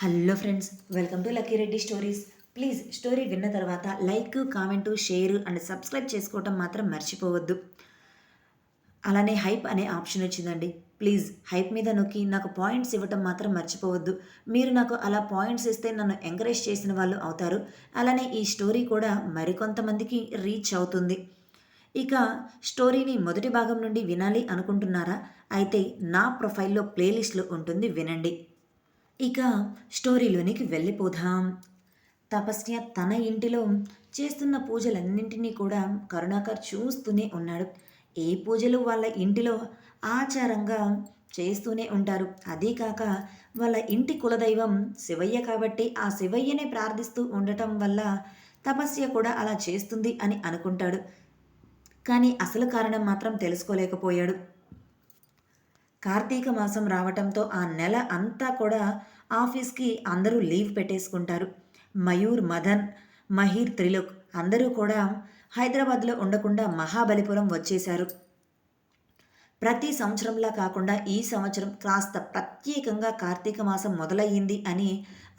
Hello friends welcome to Lucky Reddy stories. Please story విన్న తర్వాత like comment share and subscribe చేసుకోవటం మాత్రం మర్చిపోవద్దు. అలానే హైప్ అనే ఆప్షన్ వచ్చిందండి. ప్లీజ్ హైప్ మీద నొక్కి నాకు పాయింట్స్ ఇవ్వటం మాత్రం మర్చిపోవద్దు. మీరు నాకు అలా పాయింట్స్ ఇస్తే నన్ను ఎంకరేజ్ చేసిన వాళ్ళు అవుతారు. అలానే ఈ స్టోరీ కూడా మరికొంతమందికి రీచ్ అవుతుంది. ఇక స్టోరీని మొదటి భాగం నుండి వినాలి అనుకుంటున్నారా? అయితే నా ప్రొఫైల్లో ప్లేలిస్ట్లో ఉంటుంది వినండి. ఇక స్టోరీలోనికి వెళ్ళిపోదాం. తపస్య తన ఇంటిలో చేస్తున్న పూజలన్నింటినీ కూడా కరుణాకర్ చూస్తూనే ఉన్నాడు. ఏ పూజలు వాళ్ళ ఇంటిలో ఆచారంగా చేస్తూనే ఉంటారు. అదే కాక వాళ్ళ ఇంటి కులదైవం శివయ్య కాబట్టి ఆ శివయ్యనే ప్రార్థిస్తూ ఉండటం వల్ల తపస్య కూడా అలా చేస్తుంది అని అనుకుంటాడు. కానీ అసలు కారణం మాత్రం తెలుసుకోలేకపోయాడు. కార్తీక మాసం రావటంతో ఆ నెల అంతా కూడా ఆఫీస్కి అందరూ లీవ్ పెట్టేసుకుంటారు. మయూర్ మదన్ మహీర్ త్రిలోక్ అందరూ కూడా హైదరాబాద్లో ఉండకుండా మహాబలిపురం వచ్చేశారు. ప్రతి సంవత్సరంలా కాకుండా ఈ సంవత్సరం కాస్త ప్రత్యేకంగా కార్తీక మాసం మొదలయ్యింది అని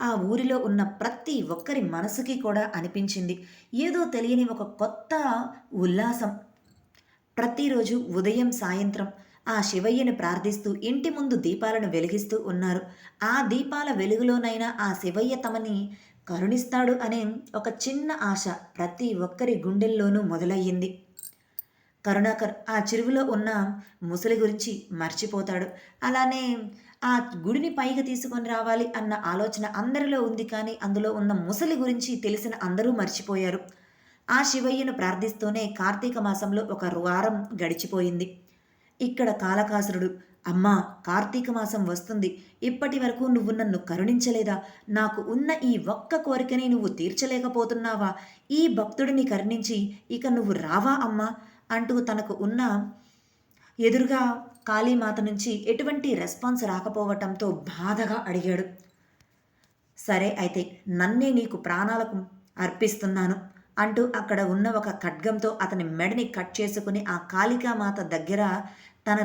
ఆ ఊరిలో ఉన్న ప్రతి ఒక్కరి మనసుకి కూడా అనిపించింది. ఏదో తెలియని ఒక కొత్త ఉల్లాసం. ప్రతిరోజు ఉదయం సాయంత్రం ఆ శివయ్యను ప్రార్థిస్తూ ఇంటి ముందు దీపాలను వెలిగిస్తూ ఉన్నారు. ఆ దీపాల వెలుగులోనైనా ఆ శివయ్య తమని కరుణిస్తాడు అనే ఒక చిన్న ఆశ ప్రతి ఒక్కరి గుండెల్లోనూ మొదలయ్యింది. కరుణాకర్ ఆ చెరువులో ఉన్న ముసలి గురించి మర్చిపోతాడు. అలానే ఆ గుడిని పైకి తీసుకొని రావాలి అన్న ఆలోచన అందరిలో ఉంది కానీ అందులో ఉన్న ముసలి గురించి తెలిసిన అందరూ మర్చిపోయారు. ఆ శివయ్యను ప్రార్థిస్తూనే కార్తీక మాసంలో ఒక వారం గడిచిపోయింది. ఇక్కడ కాలకాసురుడు అమ్మా కార్తీక మాసం వస్తుంది. ఇప్పటి వరకు నువ్వు నన్ను కరుణించలేదా? నాకు ఉన్న ఈ ఒక్క కోరికని నువ్వు తీర్చలేకపోతున్నావా? ఈ భక్తుడిని కరుణించి ఇక నువ్వు రావా అమ్మా? అంటూ తనకు ఉన్న ఎదురుగా కాళీమాత నుంచి ఎటువంటి రెస్పాన్స్ రాకపోవటంతో బాధగా అడిగాడు. సరే అయితే నన్నే నీకు ప్రాణాలకు అర్పిస్తున్నాను. అంటూ అక్కడ ఉన్న ఒక ఖడ్గంతో అతని మెడని కట్ చేసుకుని ఆ కాళికామాత దగ్గర తన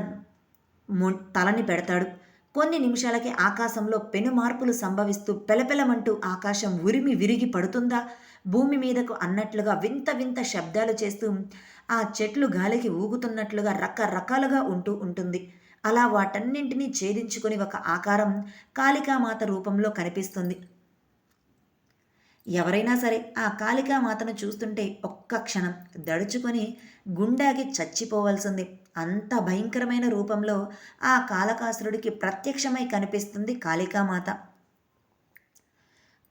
తలని పెడతాడు. కొన్ని నిమిషాలకి ఆకాశంలో పెను మార్పులు సంభవిస్తూ పెలపెలమంటూ ఆకాశం ఉరిమి విరిగి పడుతుందా? భూమి మీదకు అన్నట్లుగా వింత వింత శబ్దాలు చేస్తూ ఆ చెట్లు గాలికి ఊగుతున్నట్లుగా రకరకాలుగా ఉంటూ ఉంటుంది. అలా వాటన్నింటినీ ఛేదించుకొని ఒక ఆకారం కాళికామాత రూపంలో కనిపిస్తుంది. ఎవరైనా సరే ఆ కాళికామాతను చూస్తుంటే ఒక్క క్షణం దడుచుకొని గుండాకి చచ్చిపోవలసింది. అంత భయంకరమైన రూపంలో ఆ కాళకాసురుడికి ప్రత్యక్షమై కనిపిస్తుంది కాళికామాత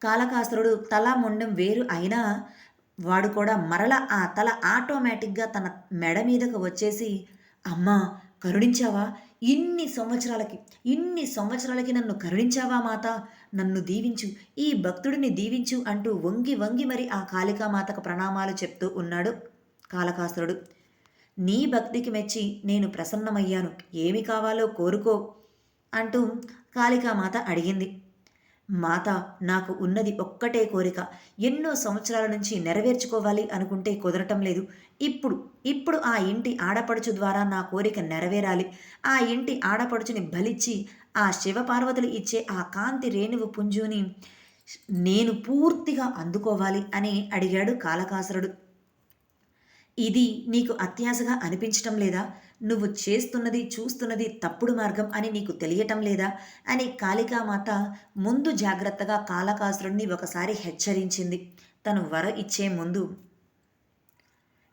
కాళకాసురుడు తల మొండం వేరు అయినా వాడు కూడా మరల ఆ తల ఆటోమేటిక్గా తన మెడ మీదకు వచ్చేసి అమ్మా కరుణించావా? ఇన్ని సంవత్సరాలకి ఇన్ని సంవత్సరాలకి నన్ను కరుణించావా మాత? నన్ను దీవించు ఈ భక్తుడిని దీవించు అంటూ వంగి వంగి మరి ఆ కాళికామాతకు ప్రణామాలు చెప్తూ ఉన్నాడు కాళకాసురుడు. నీ భక్తికి మెచ్చి నేను ప్రసన్నమయ్యాను. ఏమి కావాలో కోరుకో అంటూ కాళికామాత అడిగింది. మాత నాకు ఉన్నది ఒక్కటే కోరిక. ఎన్నో సంవత్సరాల నుంచి నెరవేర్చుకోవాలి అనుకుంటే కుదరటం లేదు. ఇప్పుడు ఇప్పుడు ఆ ఇంటి ఆడపడుచు ద్వారా నా కోరిక నెరవేరాలి. ఆ ఇంటి ఆడపడుచుని బలిచ్చి ఆ శివపార్వతులు ఇచ్చే ఆ కాంతి రేణువు పుంజుని నేను పూర్తిగా అందుకోవాలి అని అడిగాడు కాలకాసురుడు ఇది నీకు అత్యాశగా అనిపించటం లేదా? నువ్వు చేస్తున్నది చూస్తున్నది తప్పుడు మార్గం అని నీకు తెలియటం లేదా? అని కాళికామాత ముందు జాగ్రత్తగా కాలకాసురుడిని ఒకసారి హెచ్చరించింది. తను వర ఇచ్చే ముందు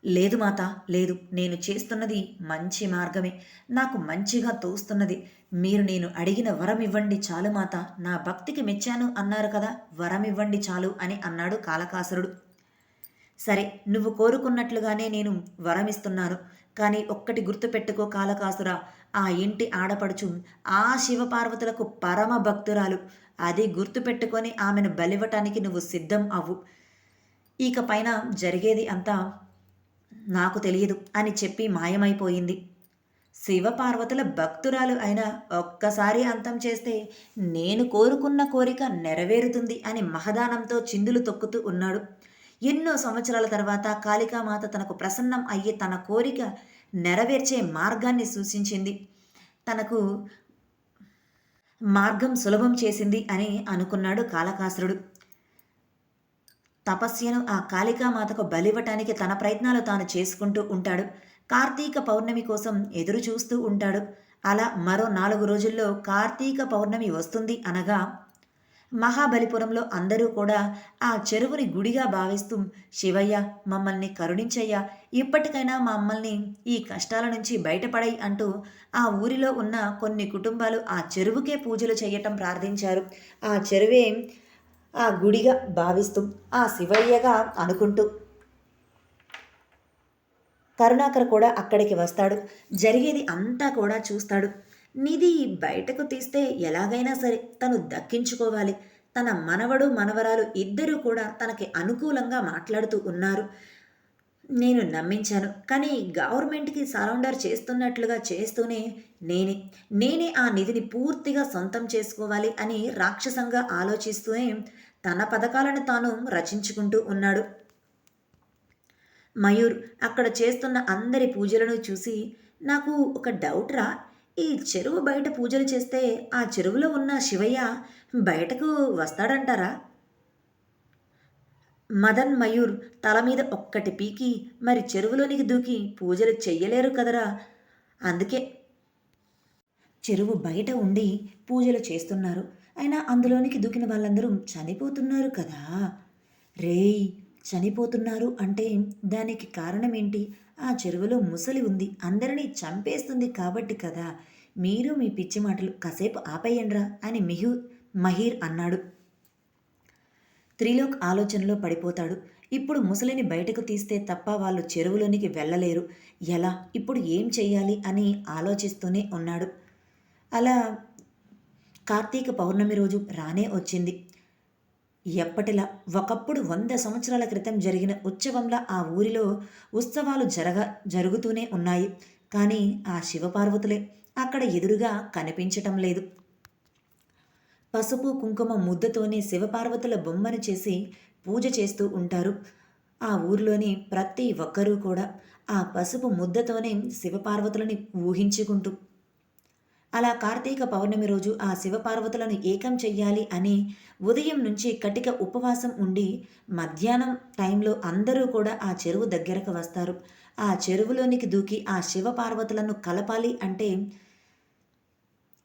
లేదు మాత లేదు. నేను చేస్తున్నది మంచి మార్గమే. నాకు మంచిగా తోస్తున్నది. మీరు నేను అడిగిన వరం ఇవ్వండి చాలు మాత. నా భక్తికి మెచ్చాను అన్నారు కదా వరం ఇవ్వండి చాలు అని అన్నాడు కాలకాసురుడు సరే నువ్వు కోరుకున్నట్లుగానే నేను వరమిస్తున్నాను కానీ ఒక్కటి గుర్తుపెట్టుకో కాలకాసురా ఆ ఇంటి ఆడపడుచు ఆ శివపార్వతులకు పరమ భక్తురాలు. అది గుర్తుపెట్టుకొని ఆమెను బలివ్వటానికి నువ్వు సిద్ధం అవ్వు. ఇక పైన జరిగేది అంతా నాకు తెలియదు అని చెప్పి మాయమైపోయింది. శివపార్వతుల భక్తురాలు అయినా ఒక్కసారి అంతం చేస్తే నేను కోరుకున్న కోరిక నెరవేరుతుంది అని మహదానంతో చిందులు తొక్కుతూ ఉన్నాడు. ఎన్నో సంవత్సరాల తర్వాత కాళికామాత తనకు ప్రసన్నం అయ్యి తన కోరిక నెరవేర్చే మార్గాన్ని సూచించింది. తనకు మార్గం సులభం చేసింది అని అనుకున్నాడు కాళకాసురుడు. తపస్యను ఆ కాళికామాతకు బలివ్వటానికి తన ప్రయత్నాలు తాను చేసుకుంటూ ఉంటాడు. కార్తీక పౌర్ణమి కోసం ఎదురు చూస్తూ ఉంటాడు. అలా మరో నాలుగు రోజుల్లో కార్తీక పౌర్ణమి వస్తుంది అనగా మహాబలిపురంలో అందరూ కూడా ఆ చెరువుని గుడిగా భావిస్తూ శివయ్య మమ్మల్ని కరుణించయ్యా ఇప్పటికైనా మమ్మల్ని ఈ కష్టాల నుంచి బయటపడై అంటూ ఆ ఊరిలో ఉన్న కొన్ని కుటుంబాలు ఆ చెరువుకే పూజలు చేయటం ప్రార్థించారు. ఆ చెరువే ఆ గుడిగా భావిస్తూ ఆ శివయ్యగా అనుకుంటూ. కరుణాకర్ కూడా అక్కడికి వస్తాడు. జరిగేది అంతా కూడా చూస్తాడు. నిధి బయటకు తీస్తే ఎలాగైనా సరే తను దక్కించుకోవాలి. తన మనవడు మనవరాలు ఇద్దరూ కూడా తనకి అనుకూలంగా మాట్లాడుతూ ఉన్నారు. నేను నమ్మించాను. కానీ గవర్నమెంట్కి సరౌండర్ చేస్తున్నట్లుగా చేస్తూనే నేనే. నేనే ఆ నిధిని పూర్తిగా సొంతం చేసుకోవాలి అని రాక్షసంగా ఆలోచిస్తూనే తన పథకాలను తాను రచించుకుంటూ ఉన్నాడు. మయూర్ అక్కడ చేస్తున్న అందరి పూజలను చూసి నాకు ఒక డౌట్ రా. ఈ చెరువు బయట పూజలు చేస్తే ఆ చెరువులో ఉన్న శివయ్య బయటకు వస్తాడంటారా? మదన్ మయూర్ తల మీద ఒక్కటి పీకి మరి చెరువులోనికి దూకి పూజలు చెయ్యలేరు కదరా. అందుకే చెరువు బయట ఉండి పూజలు చేస్తున్నారు. అయినా అందులోనికి దూకిన వాళ్ళందరూ చనిపోతున్నారు కదా. రేయ్ చనిపోతున్నారు అంటే దానికి కారణం ఏంటి ఆ చెరువులో ముసలి ఉంది. అందరినీ చంపేస్తుంది కాబట్టి కదా. మీరు మీ పిచ్చి మాటలు కాసేపు ఆపేయండ్రా అని మిహు మహీర్ అన్నాడు. త్రిలోక్ ఆలోచనలో పడిపోతాడు. ఇప్పుడు ముసలిని బయటకు తీస్తే తప్ప వాళ్ళు చెరువులోనికి వెళ్ళలేరు. ఎలా? ఇప్పుడు ఏం చెయ్యాలి అని ఆలోచిస్తూనే ఉన్నాడు. అలా కార్తీక పౌర్ణమి రోజు రానే వచ్చింది. ఎప్పటిలా? ఒకప్పుడు వంద సంవత్సరాల క్రితం జరిగిన ఉత్సవంలా ఆ ఊరిలో ఉత్సవాలు జరగ జరుగుతూనే ఉన్నాయి. కానీ ఆ శివపార్వతులే అక్కడ ఎదురుగా కనిపించటం లేదు. పసుపు కుంకుమ ముద్దతోనే శివపార్వతుల బొమ్మను చేసి పూజ చేస్తూ ఉంటారు. ఆ ఊరిలోని ప్రతి ఒక్కరూ కూడా ఆ పసుపు ముద్దతోనే శివపార్వతులని ఊహించుకుంటూ. అలా కార్తీక పౌర్ణమి రోజు ఆ శివపార్వతులను ఏకం చెయ్యాలి అని ఉదయం నుంచి కటిక ఉపవాసం ఉండి మధ్యాహ్నం టైంలో అందరూ కూడా ఆ చెరువు దగ్గరకు వస్తారు. ఆ చెరువులోనికి దూకి ఆ శివపార్వతులను కలపాలి అంటే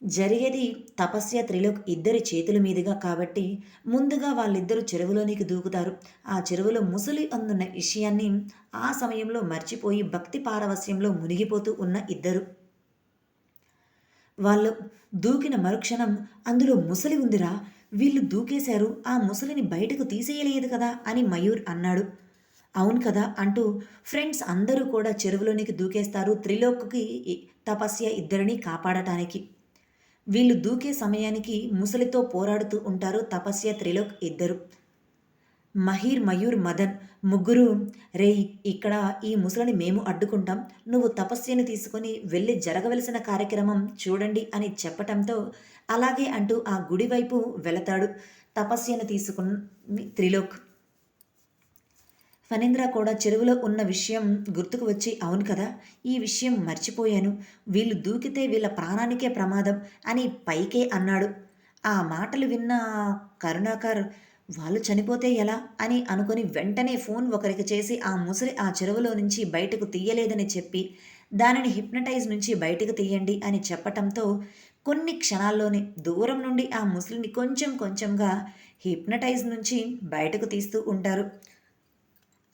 జరిగేది తపస్య త్రిలోక్ ఇద్దరి చేతుల మీదుగా కాబట్టి ముందుగా వాళ్ళిద్దరూ చెరువులోనికి దూకుతారు. ఆ చెరువులో ముసలి అందున్న విషయాన్ని ఆ సమయంలో మర్చిపోయి భక్తి పారవస్యంలో మునిగిపోతూ ఉన్న ఇద్దరు. వాళ్ళు దూకిన మరుక్షణం అందులో ముసలి ఉందిరా వీళ్ళు దూకేశారు ఆ ముసలిని బయటకు తీసేయలేదు కదా అని మయూర్ అన్నాడు. అవును కదా అంటూ ఫ్రెండ్స్ అందరూ కూడా చెరువులోనికి దూకేస్తారు త్రిలోక్కి తపస్య ఇద్దరిని కాపాడటానికి. వీళ్ళు దూకే సమయానికి ముసలితో పోరాడుతూ ఉంటారు తపస్య త్రిలోక్ ఇద్దరు. మహీర్ మయూర్ మదన్ ముగ్గురు రేయ్ ఇక్కడ ఈ ముసలిని మేము అడ్డుకుంటాం నువ్వు తపస్యని తీసుకొని వెళ్ళి జరగవలసిన కార్యక్రమం చూడండి అని చెప్పటంతో అలాగే అంటూ ఆ గుడి వైపు వెళతాడు తపస్యను తీసుకుని త్రిలోక్. ఫణీంద్ర కూడా చెరువులో ఉన్న విషయం గుర్తుకు వచ్చి అవును కదా ఈ విషయం మర్చిపోయాను. వీళ్ళు దూకితే వీళ్ళ ప్రాణానికే ప్రమాదం అని పైకే అన్నాడు. ఆ మాటలు విన్న కరుణాకర్ వాళ్ళు చనిపోతే ఎలా అని అనుకుని వెంటనే ఫోన్ ఒకరికి చేసి ఆ ముసలి ఆ చెరువులో నుంచి బయటకు తీయలేదని చెప్పి దానిని హిప్నటైజ్ నుంచి బయటకు తీయండి అని చెప్పటంతో కొన్ని క్షణాల్లోనే దూరం నుండి ఆ ముసలిని కొంచెం కొంచెంగా హిప్నటైజ్ నుంచి బయటకు తీస్తూ ఉంటారు.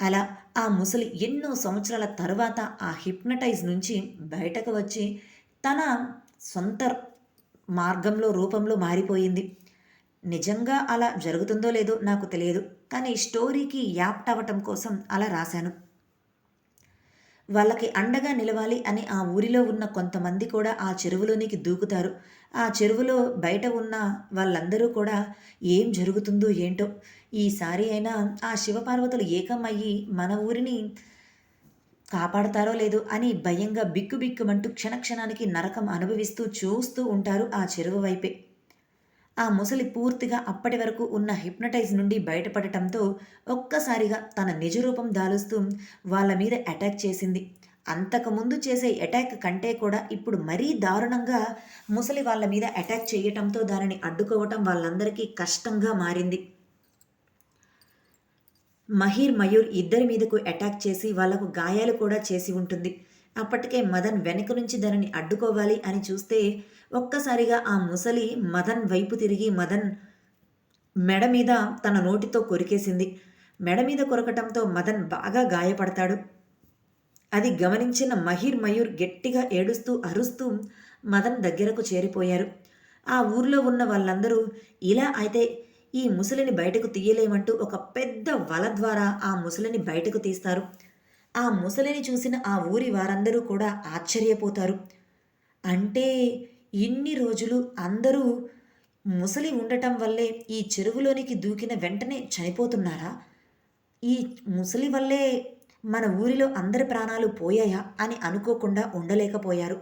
అలా ఆ ముసలి ఎన్నో సంవత్సరాల తర్వాత ఆ హిప్నటైజ్ నుంచి బయటకు వచ్చి తన సొంత మార్గంలో రూపంలో మారిపోయింది. నిజంగా అలా జరుగుతుందో లేదో నాకు తెలియదు. కానీ స్టోరీకి యాప్ట్ అవ్వటం కోసం అలా రాశాను. వాళ్ళకి అండగా నిలవాలి అని ఆ ఊరిలో ఉన్న కొంతమంది కూడా ఆ చెరువులోనికి దూకుతారు. ఆ చెరువులో బయట ఉన్న వాళ్ళందరూ కూడా ఏం జరుగుతుందో ఏంటో. ఈసారి అయినా ఆ శివపార్వతులు ఏకమయ్యి మన ఊరిని కాపాడతారో లేదో అని భయంగా బిక్కుబిక్కుమంటూ క్షణక్షణానికి నరకం అనుభవిస్తూ చూస్తూ ఉంటారు ఆ చెరువు వైపే. ఆ ముసలి పూర్తిగా అప్పటి వరకు ఉన్న హిప్నటైజ్ నుండి బయటపడటంతో ఒక్కసారిగా తన నిజరూపం దాలుస్తూ వాళ్ళ మీద అటాక్ చేసింది. అంతకుముందు చేసే అటాక్ కంటే కూడా ఇప్పుడు మరీ దారుణంగా ముసలి వాళ్ళ మీద అటాక్ చేయటంతో దానిని అడ్డుకోవటం వాళ్ళందరికీ కష్టంగా మారింది. మహీర్ మయూర్ ఇద్దరి మీదకు అటాక్ చేసి వాళ్ళకు గాయాలు కూడా చేసి ఉంటుంది. అప్పటికే మదన్ వెనక నుంచి దానిని అడ్డుకోవాలి అని చూస్తే ఒక్కసారిగా ఆ ముసలి మదన్ వైపు తిరిగి మదన్ మెడ మీద తన నోటితో కొరికేసింది. మెడ మీద కొరకటంతో మదన్ బాగా గాయపడతాడు. అది గమనించిన మహిర్ మయూర్ గట్టిగా ఏడుస్తూ అరుస్తూ మదన్ దగ్గరకు చేరిపోయారు. ఆ ఊర్లో ఉన్న వాళ్ళందరూ ఇలా అయితే ఈ ముసలిని బయటకు తీయలేమంటూ ఒక పెద్ద వల ద్వారా ఆ ముసలిని బయటకు తీస్తారు. ఆ ముసలిని చూసిన ఆ ఊరి వారందరూ కూడా ఆశ్చర్యపోతారు. అంటే ఇన్ని రోజులు అందరూ ముసలి ఉండటం వల్లే ఈ చెరువులోనికి దూకిన వెంటనే చనిపోతున్నారా? ఈ ముసలి వల్లే మన ఊరిలో అందరి ప్రాణాలు పోయాయా అని అనుకోకుండా ఉండలేకపోయారు.